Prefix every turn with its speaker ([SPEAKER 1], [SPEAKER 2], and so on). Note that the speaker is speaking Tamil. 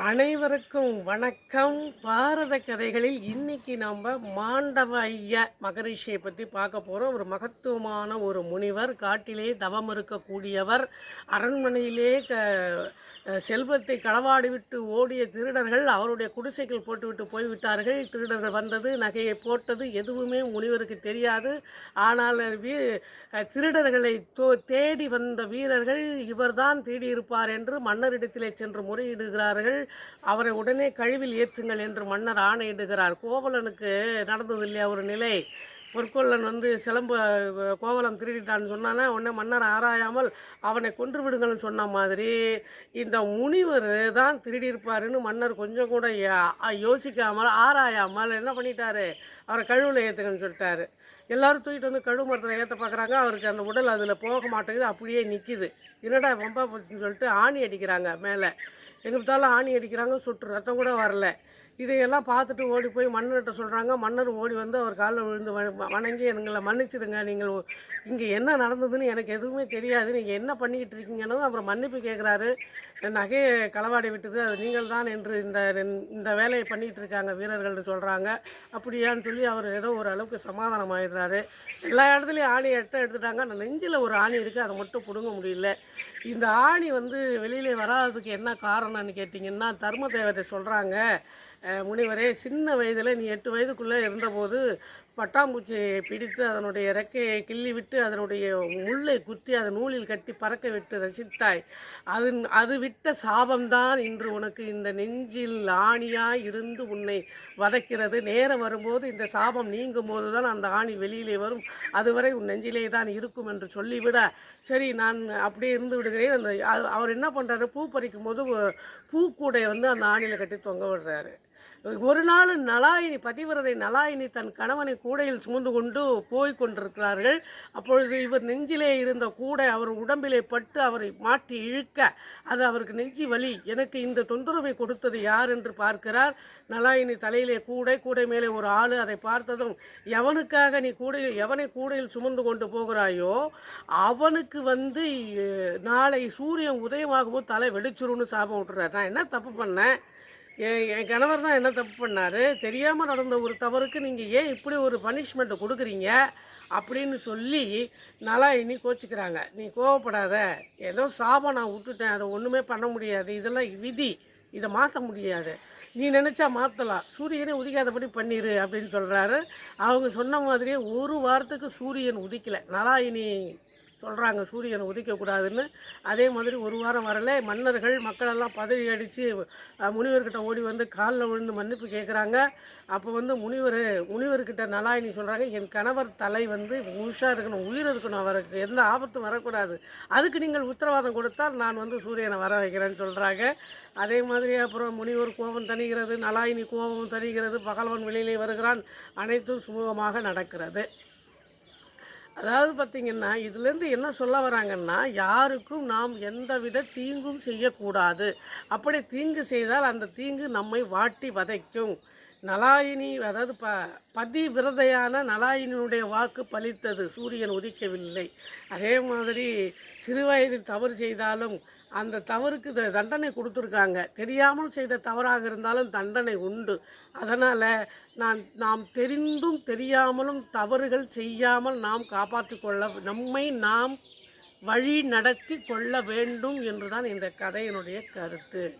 [SPEAKER 1] அனைவருக்கும் வணக்கம். பாரத கதைகளில் இன்னைக்கு நம்ம மாண்டவ ஐயா மகரிஷியை பற்றி பார்க்க போகிறோம் ஒரு மகத்துவமான ஒரு முனிவர் காட்டிலே தவம் இருக்கக்கூடியவர் அரண்மனையிலே க செல்வத்தை களவாடிவிட்டு ஓடிய திருடர்கள் அவருடைய குடிசைகள் போட்டுவிட்டு போய்விட்டார்கள். திருடர்கள் வந்தது நகையை போட்டது எதுவுமே முனிவருக்கு தெரியாது. ஆனால் வீ திருடர்களை தோ தேடி வந்த வீரர்கள் இவர்தான் தேடியிருப்பார் என்று மன்னரிடத்திலே சென்று முறையிடுகிறார்கள். அவரை உடனே கழிவில் ஏற்றுங்கள் என்று மன்னர் ஆணையிடுகிறார். கோவலனுக்கு நடந்தது இல்லையா ஒரு நிலை? பொற்கொள்ளன் வந்து சிலம்ப கோவலம் திருடிட்டான்னு சொன்னானே உடனே மன்னர் ஆராயாமல் அவனை கொன்று விடுங்கள்னு சொன்ன மாதிரி. இந்த முனிவர் தான் திருடியிருப்பாருன்னு மன்னர் கொஞ்சம் கூட யோசிக்காமல் ஆராயாமல் என்ன பண்ணிட்டாரு? அவரை கழுவில் ஏற்றுங்கன்னு சொல்லிட்டாரு. எல்லாரும் தூக்கிட்டு வந்து கழுவு மரத்தில் ஏற்ற பார்க்குறாங்க அவருக்கு அந்த உடல் அதில் போக மாட்டேங்குது. அப்படியே நிற்கிது என்னடா வம்பா போச்சுன்னு சொல்லிட்டு ஆணி அடிக்கிறாங்க மேலே. எங்கே பார்த்தாலும் ஆணி அடிக்கிறாங்க சுட்டு ரத்தம் கூட வரல. இதையெல்லாம் பார்த்துட்டு ஓடி போய் மன்னர்கிட்ட சொல்கிறாங்க மன்னர் ஓடி வந்து அவர் காலில் விழுந்து வணங்கி எங்களை மன்னிச்சிடுங்க. நீங்கள் இங்கே என்ன நடந்ததுன்னு எனக்கு எதுவுமே தெரியாது. நீங்கள் என்ன பண்ணிக்கிட்டு இருக்கீங்கன்னு அப்புறம் மன்னிப்பு கேட்குறாரு நகையை களவாடி விட்டது. அது நீங்கள் தான் என்று இந்த இந்த வேலையை பண்ணிக்கிட்டு இருக்காங்க வீரர்கள்னு சொல்கிறாங்க அப்படியான்னு சொல்லி அவர் ஏதோ ஒரு அளவுக்கு சமாதானம் ஆயிடுறாரு. எல்லா இடத்துலையும் ஆணி எடுத்து எடுத்துட்டாங்க. அந்த நெஞ்சில் ஒரு ஆணி இருக்குது அதை மட்டும் பிடுங்க முடியல. இந்த ஆணி வந்து வெளியில் வராததுக்கு என்ன காரணம்னு கேட்டிங்கன்னா தர்ம தேவதை சொல்கிறாங்க முனிவரே சின்ன வயதில் நீ எட்டு வயதுக்குள்ளே இருந்தபோது பட்டாம்பூச்சியை பிடித்து அதனுடைய இறக்கையை கிள்ளி விட்டு அதனுடைய முள்ளை குத்தி அதை நூலில் கட்டி பறக்க விட்டு ரசித்தாய். அது அது விட்ட சாபம்தான் இன்று உனக்கு இந்த நெஞ்சில் ஆணியாய் இருந்து உன்னை வதைக்கிறது. நேரம் வரும்போது இந்த சாபம் நீங்கும் போது தான் அந்த ஆணி வெளியிலே வரும். அதுவரை உன் நெஞ்சிலே தான் இருக்கும் என்று சொல்லிவிட. சரி நான் அப்படியே இருந்து விடுகிறேன். அந்த அவர் என்ன பண்ணுறாரு பூ பறிக்கும் போது பூக்கூடை வந்து அந்த ஆணியில் கட்டி தொங்க விடுறாரு. ஒரு நாள் நலாயினி பதிவிரதை நலாயினி தன் கணவனை கூடையில் சுமந்து கொண்டு போய் கொண்டிருக்கிறார்கள். அப்பொழுது இவர் நெஞ்சிலே இருந்த கூடை அவர் உடம்பிலே பட்டு அவரை மாட்டி இழுக்க அது அவருக்கு நெஞ்சி வலி எனக்கு இந்த தொந்தரவை கொடுத்தது யார் என்று பார்க்கிறார். நலாயினி தலையிலே கூடை கூடை மேலே ஒரு ஆள் அதை பார்த்ததும் எவனுக்காக நீ கூடையில் எவனை கூடையில் சுமந்து கொண்டு போகிறாயோ அவனுக்கு வந்து நாளை சூரியன் உதயமாகவும் தலை வெடிச்சிரும்னு சாபம் விட்டுறாரு. நான் என்ன தப்பு பண்ணேன்? என் என் கணவர் தான் என்ன தப்பு பண்ணார்? தெரியாமல் நடந்த ஒரு தவறுக்கு நீங்கள் ஏன் இப்படி ஒரு பனிஷ்மெண்ட்டை கொடுக்குறீங்க? அப்படின்னு சொல்லி நல்லா இனி கோச்சிக்கிறாங்க. நீ கோவப்படாத. ஏதோ சாபம் நான் விட்டுட்டேன். அதை ஒன்றுமே பண்ண முடியாது. இதெல்லாம் விதி. இதை மாற்ற முடியாது. நீ நினச்சா மாற்றலாம் சூரியனை உதிக்காதபடி பண்ணிடு அப்படின்னு சொல்கிறாரு அவங்க சொன்ன மாதிரியே ஒரு வாரத்துக்கு சூரியன் உதிக்கலை. இனி சொல்கிறாங்க சூரியனை உதிக்கக்கூடாதுன்னு அதே மாதிரி ஒரு வாரம் வரல மன்னர்கள் மக்களெல்லாம் பதவி அடித்து முனிவர்கிட்ட ஓடி வந்து காலில் விழுந்து மன்னிப்பு கேட்குறாங்க அப்போ வந்து முனிவர் முனிவர்கிட்ட நலாயினி சொல்கிறாங்க என் கணவர் தலை வந்து முழுசாக இருக்கணும் உயிர் இருக்கணும் அவருக்கு எந்த ஆபத்தும் வரக்கூடாது. அதுக்கு நீங்கள் உத்தரவாதம் கொடுத்தால் நான் வந்து சூரியனை வர வைக்கிறேன்னு சொல்கிறாங்க அதே மாதிரி அப்புறம் முனிவர் கோபம் தணிகிறது நலாயினி கோபம் தணிகிறது பகல்வன் வெளியிலே வருகிறான். அனைத்தும் சுமூகமாக நடக்கிறது. அதாவது பார்த்திங்கன்னா இதுலேருந்து என்ன சொல்ல வராங்கன்னா யாருக்கும் நாம் எந்தவித தீங்கும் செய்யக்கூடாது. அப்படி தீங்கு செய்தால் அந்த தீங்கு நம்மை வாட்டி வதைக்கும். நலாயினி அதாவது ப பதிவிரதையான நலாயினியுடைய வாக்கு பலித்தது. சூரியன் உதிக்கவில்லை. அதே மாதிரி சிறுவயதில் தவறு செய்தாலும் அந்த தவறுக்கு த- தண்டனை கொடுத்துருக்காங்க. தெரியாமல் செய்த தவறாக இருந்தாலும் தண்டனை உண்டு. அதனால் நான் நாம் தெரிந்தும் தெரியாமலும் தவறுகள் செய்யாமல் நாம் காப்பாற்றிக் கொள்ள நம்மை நாம் வழி நடத்தி கொள்ள வேண்டும் என்றுதான் இந்த கதையினுடைய கருத்து.